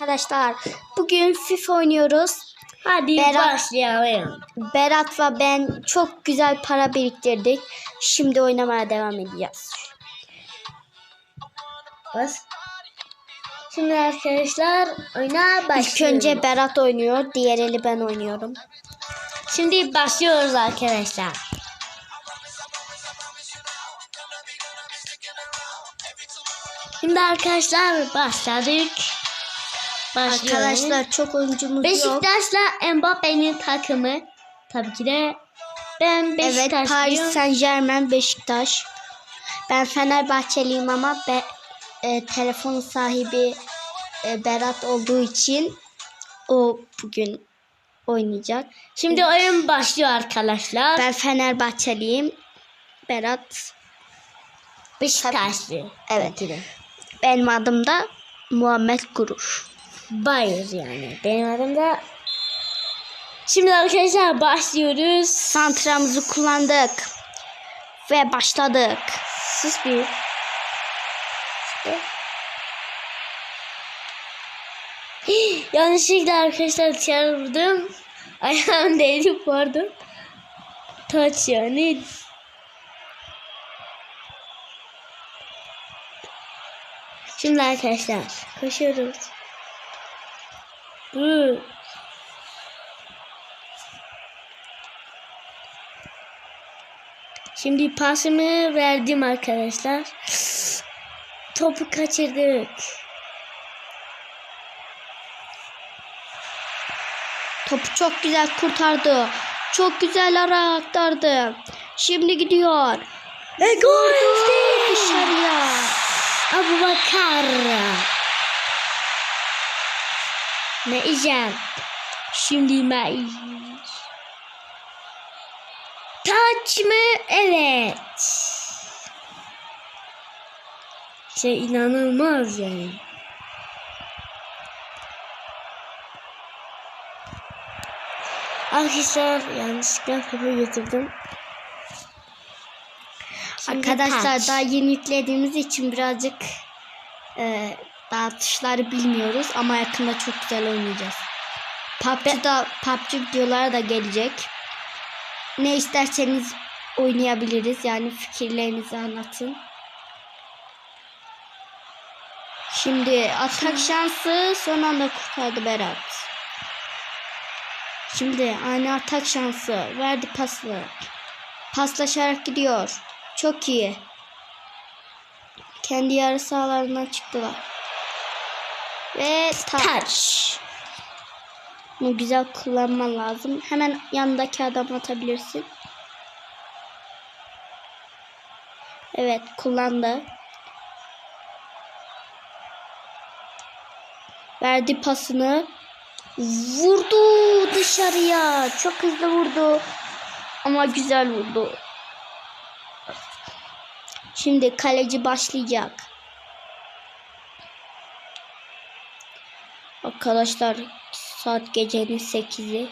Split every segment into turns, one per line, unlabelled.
Arkadaşlar bugün FIFA oynuyoruz.
Hadi
Berat-
başlayalım.
Berat ve ben çok güzel para biriktirdik. Şimdi oynamaya devam edeceğiz.
Bas. Şimdi arkadaşlar oyuna başlıyoruz.
İlk önce Berat oynuyor. Diğer eli ben oynuyorum.
Şimdi başlıyoruz arkadaşlar. Şimdi arkadaşlar başladık. Başlıyoruz.
Arkadaşlar çok oyuncumuz yok.
Beşiktaş'la Mbappe'nin takımı. Tabii ki de ben
Evet
Beşiktaşlıyım.
Paris Saint Germain Beşiktaş. Ben Fenerbahçeliyim ama be, e, telefon sahibi e, Berat olduğu için o bugün oynayacak.
Şimdi oyun başlıyor arkadaşlar.
Ben Fenerbahçeliyim. Berat
Beşiktaşlı.
Evet. benim adım da Muhammed Gurur.
Bayır yani. Benim adım da Şimdi arkadaşlar başlıyoruz.
Santramızı kullandık. Ve başladık.
Sus bir. Yanlışlıkla arkadaşlar çarptım. Ayağım değdi pardon. Taç yani. Şimdi arkadaşlar koşuyoruz. Bu. Şimdi pasımı verdim arkadaşlar. Topu kaçırdık.
Topu çok güzel kurtardı. Çok güzel ara aktardı. Şimdi gidiyor.
Ve gol!
Dışarıya.
Abu Bakar. Meijer. Şimdi Meijer. Taç mı? Evet. Şey inanılmaz yani. Arkadaşlar yanlışlıkla topu getirdim. Şimdi
Arkadaşlar
taç.
daha yeni yüklediğimiz için birazcık e, daha tuşları bilmiyoruz ama yakında çok güzel oynayacağız. PUBG'da PUBG videoları da gelecek. Ne isterseniz oynayabiliriz. Yani fikirlerinizi anlatın. Şimdi atak şansı son anda kurtardı Berat. Şimdi ani atak şansı verdi paslı. Paslaşarak gidiyor. Çok iyi. Kendi yarı sahalarından çıktılar. Ve taç.
Taç.
Bunu güzel kullanman lazım. Hemen yanındaki adam atabilirsin. Evet kullandı. Verdi pasını. Vurdu dışarıya. Çok hızlı vurdu. Ama güzel vurdu. Şimdi kaleci başlayacak. Arkadaşlar saat gecenin 8'i.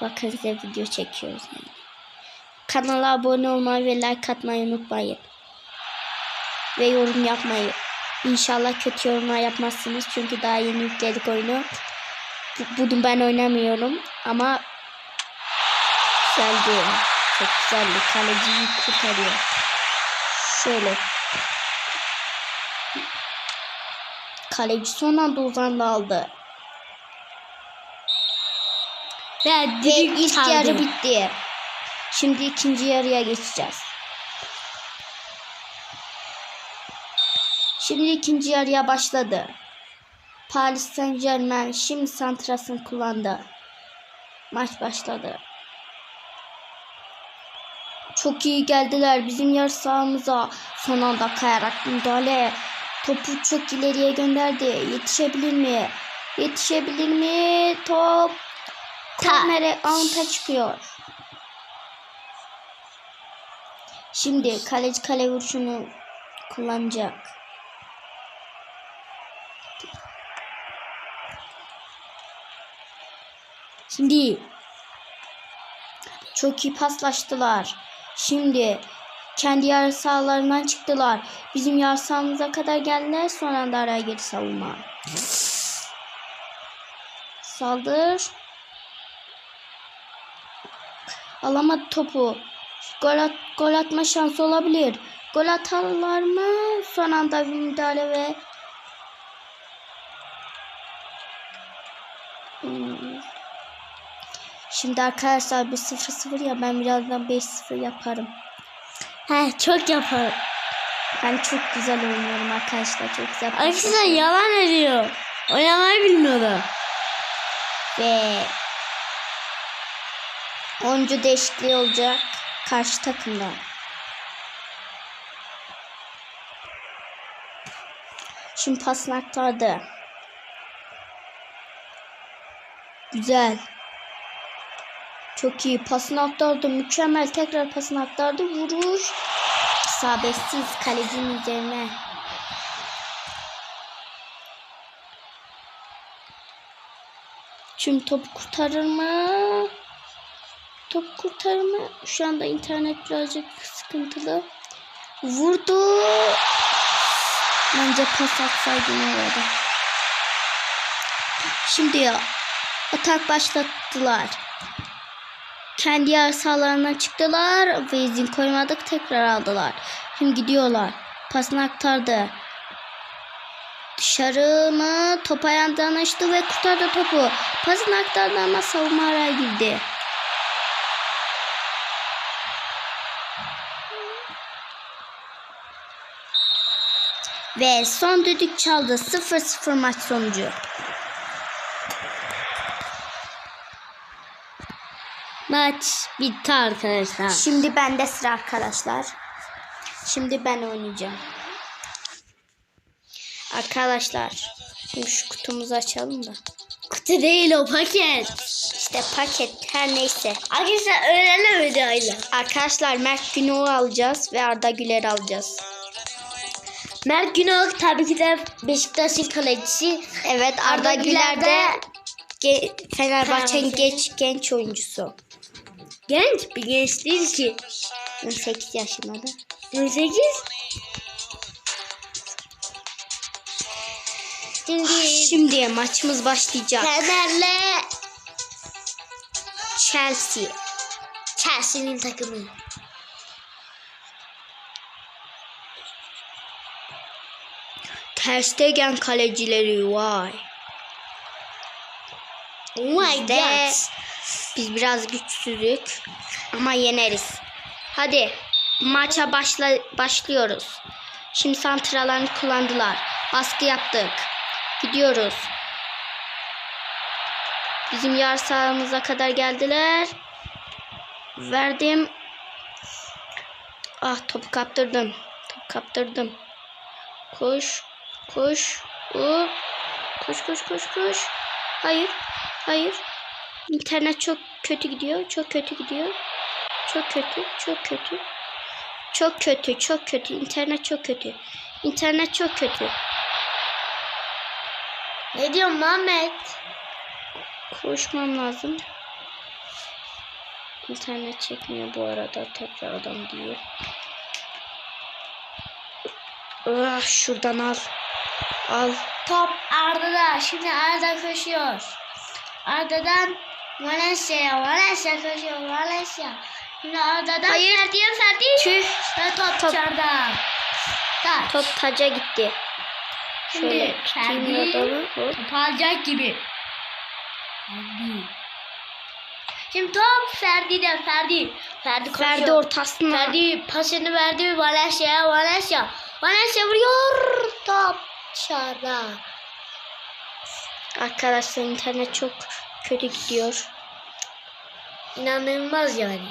Bakın size video çekiyoruz yani. Kanala abone olmayı ve like atmayı unutmayın. Ve yorum yapmayı. İnşallah kötü yorumlar yapmazsınız. Çünkü daha yeni yükledik oyunu. Bu- Bunu ben oynamıyorum. Ama güzeldi. Çok güzeldi. Kaleciyi kurtarıyor. Şöyle. Kaleci son anda uzandı aldı.
Ve
Ve ilk
çaldı.
yarı bitti. Şimdi ikinci yarıya geçeceğiz. Şimdi ikinci yarıya başladı. Paris Saint Germain şimdi santrasını kullandı. Maç başladı. Çok iyi geldiler bizim yarı sahamıza. Son anda kayarak müdahale. Topu çok ileriye gönderdi. Yetişebilir mi? Yetişebilir mi? Top Kamera anta çıkıyor. Şimdi kaleci kale vuruşunu kullanacak. Şimdi çok iyi paslaştılar. Şimdi kendi yarı sahalarından çıktılar. Bizim yarı sahamıza kadar geldiler. Son anda araya geri savunma. Saldır. Alamadı topu. Gol, at, gol atma şansı olabilir. Gol atarlar mı? Son anda bir müdahale ve Hmm. Şimdi arkadaşlar bir 0-0 ya ben birazdan 5-0 yaparım.
He çok yapar.
Ben çok güzel oynuyorum arkadaşlar. Çok güzel.
Arkadaşlar yalan ediyor. Oynamayı bilmiyordu.
Ve oyuncu değişikliği olacak karşı takımda. Şimdi pasını aktardı. Güzel. Çok iyi. Pasını aktardı. Mükemmel. Tekrar pasını aktardı. Vuruş. İsabetsiz kalecinin üzerine. Şimdi top kurtarır mı? Top kurtarır mı? Şu anda internet birazcık sıkıntılı. Vurdu. Bence pas atsaydım orada. Şimdi ya atak başlattılar. Kendi yer sahalarına çıktılar ve izin koymadık tekrar aldılar. Şimdi gidiyorlar. Pasını aktardı. Dışarı mı? Top ayağından açtı ve kurtardı topu. Pasını aktardı ama savunma araya girdi. Ve son düdük çaldı. 0-0 maç sonucu.
Maç bitti arkadaşlar.
Şimdi bende sıra arkadaşlar. Şimdi ben oynayacağım. Arkadaşlar. Şimdi şu kutumuzu açalım da.
Kutu değil o paket.
İşte paket her neyse.
Arkadaşlar öğrenme videoyla.
Arkadaşlar Mert Günok'u alacağız ve Arda Güler alacağız.
Mert Günok tabii ki de Beşiktaş'ın kalecisi.
Evet Arda, Güler de ge- Fenerbahçe'nin
Fenerbahçe.
geç genç oyuncusu.
Genç bir genç değil ki.
18 yaşında da.
18. Şimdi
Şimdi maçımız başlayacak.
Fener'le
Chelsea.
Chelsea'nin takımı.
Ter Stegen kalecileri vay.
Oh my
Biz
god.
Biz biraz güçsüzlük ama yeneriz. Hadi maça başla başlıyoruz. Şimdi santralarını kullandılar. Baskı yaptık. Gidiyoruz. Bizim yar sahamıza kadar geldiler. Verdim. Ah topu kaptırdım. Topu kaptırdım. Koş. Koş. O. Koş koş koş koş. Hayır. Hayır. İnternet çok kötü gidiyor. Çok kötü gidiyor. Çok kötü. Çok kötü. Çok kötü. Çok kötü. İnternet çok kötü. İnternet çok kötü.
Ne diyorsun Muhammed?
Koşmam lazım. İnternet çekmiyor bu arada. Tekrardan diyor. Ah, şuradan al. Al.
Top Arda'da. Şimdi Arda koşuyor. Arda'dan Valencia'ya. Valencia koşuyor. Valencia. Şimdi Arda'dan
Hayır.
Ferdi'ye Ferdi.
Tüh.
Ve top,
Top.
dışarıda. Taç.
Top taca gitti.
Şimdi
Şöyle
Ferdi top alacak gibi. Ferdi. Şimdi top Ferdi'de. Ferdi. Ferdi koşuyor.
Ferdi ortasına.
Ferdi pasını verdi Valencia'ya. Valencia. Valencia vuruyor. Top dışarıda.
Arkadaşlar internet çok kötü gidiyor.
İnanılmaz yani.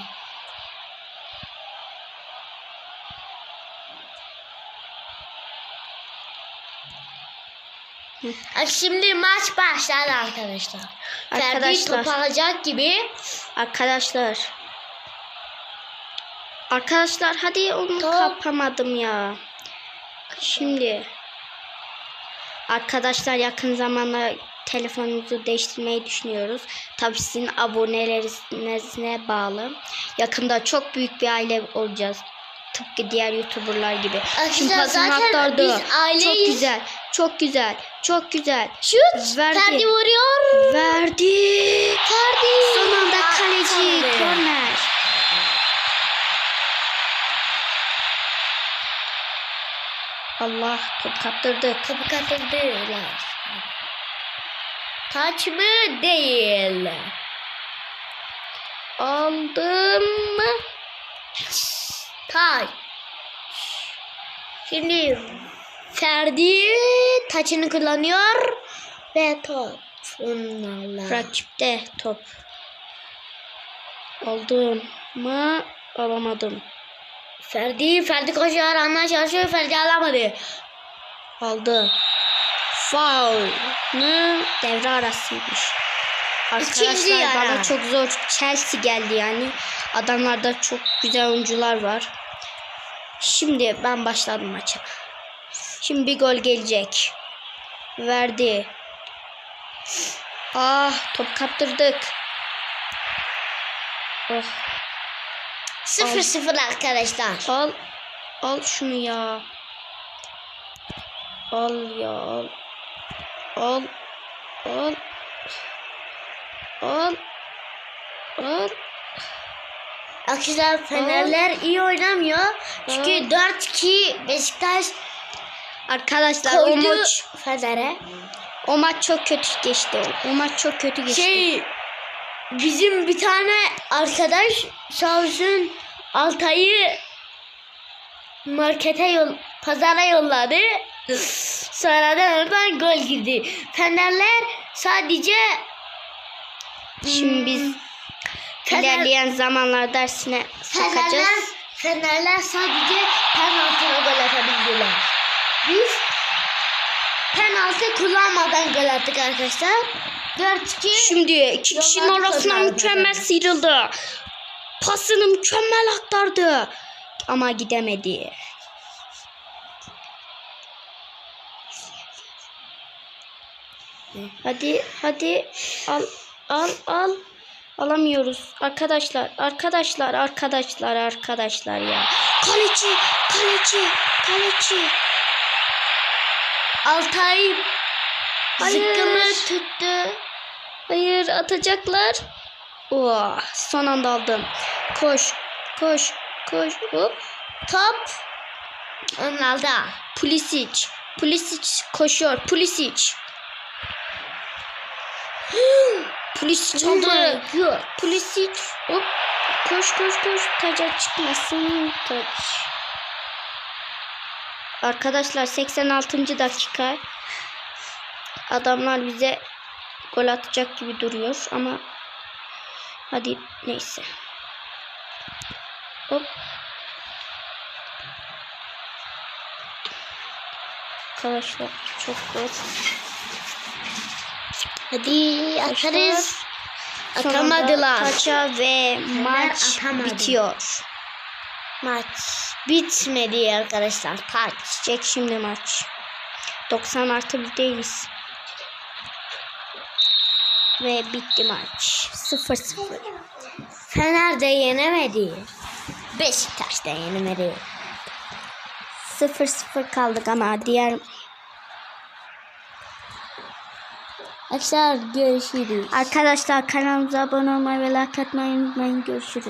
Şimdi maç başladı arkadaşlar. Ferdi
Arkadaşlar.
top alacak gibi.
Arkadaşlar. Arkadaşlar hadi onu
Top.
kapamadım ya. Şimdi. Arkadaşlar yakın zamanda telefonunuzu değiştirmeyi düşünüyoruz. Tabii sizin abonelerinize bağlı. Yakında çok büyük bir aile olacağız. Tıpkı diğer YouTuber'lar gibi. Şimdi
Arkadaşlar
pasını aktardı. Çok güzel. Çok güzel. Çok güzel.
Şut.
Verdi.
Ferdi vuruyor.
Verdi.
Ferdi.
Son anda kaleci korner. Allah top kaptırdık.
Topu kaptırdılar. Taç mı? Değil.
Aldım mı?
Taç. Şimdi Ferdi taçını kullanıyor ve top onlarla.
Rakipte top. Aldım mı? Alamadım.
Ferdi, Ferdi koşuyor, anla çalışıyor, Ferdi alamadı.
Aldı. Foul mı? Devre arasıymış. Arkadaşlar bana çok zor Chelsea geldi yani. Adamlarda çok güzel oyuncular var. Şimdi ben başladım maça. Şimdi bir gol gelecek. Verdi. Ah top kaptırdık. Oh,
0-0 arkadaşlar.
al. Al şunu ya. Al ya al. Al. Al. Al. Al.
Arkadaşlar Fenerler iyi oynamıyor. Çünkü
Aa.
4-2 Beşiktaş
Arkadaşlar o
koydu
maç
Fener'e.
o maç çok kötü geçti. O maç çok kötü geçti.
Şey bizim bir tane arkadaş sağ olsun Altay'ı markete yol pazara yolladı. Sonradan oradan gol girdi. Fenerler sadece
Şimdi biz
Fener-
ilerleyen zamanlar dersine
Fenerler,
sakacağız.
Fenerler sadece penaltıya gol atabildiler. Biz penaltı kullanmadan gol attık arkadaşlar. 4-2
Şimdi iki kişinin
Yollarda
arasına
kazandı.
mükemmel sıyrıldı. Pasını mükemmel aktardı. Ama gidemedi. Hadi hadi al al al. Alamıyoruz. Arkadaşlar, arkadaşlar, arkadaşlar, arkadaşlar ya. Kaleci, kaleci, kaleci.
Altay
Hayır.
zıkkımı tuttu.
Hayır atacaklar. Oh, son anda aldım. Koş, koş, koş. Hop.
Top onlarda.
Pulisic. Pulisic koşuyor. Pulisic. Pulisic aldı. Pulisic. Hop. Koş koş koş. Taca çıkmasın. Taç. Arkadaşlar 86. dakika. Adamlar bize gol atacak gibi duruyor ama hadi neyse. Hop. Arkadaşlar çok zor.
Hadi atarız. Atamadılar.
Taça ve maç
atamadı.
bitiyor.
Maç bitmedi arkadaşlar. Taç.
Çek şimdi maç. 90 artı bir değiliz. Ve bitti maç. 0-0.
Fener de yenemedi. Beşiktaş da yenemedi.
0-0 kaldık ama diğer
Arkadaşlar görüşürüz.
arkadaşlar kanalımıza abone olmayı ve like atmayı unutmayın. Görüşürüz.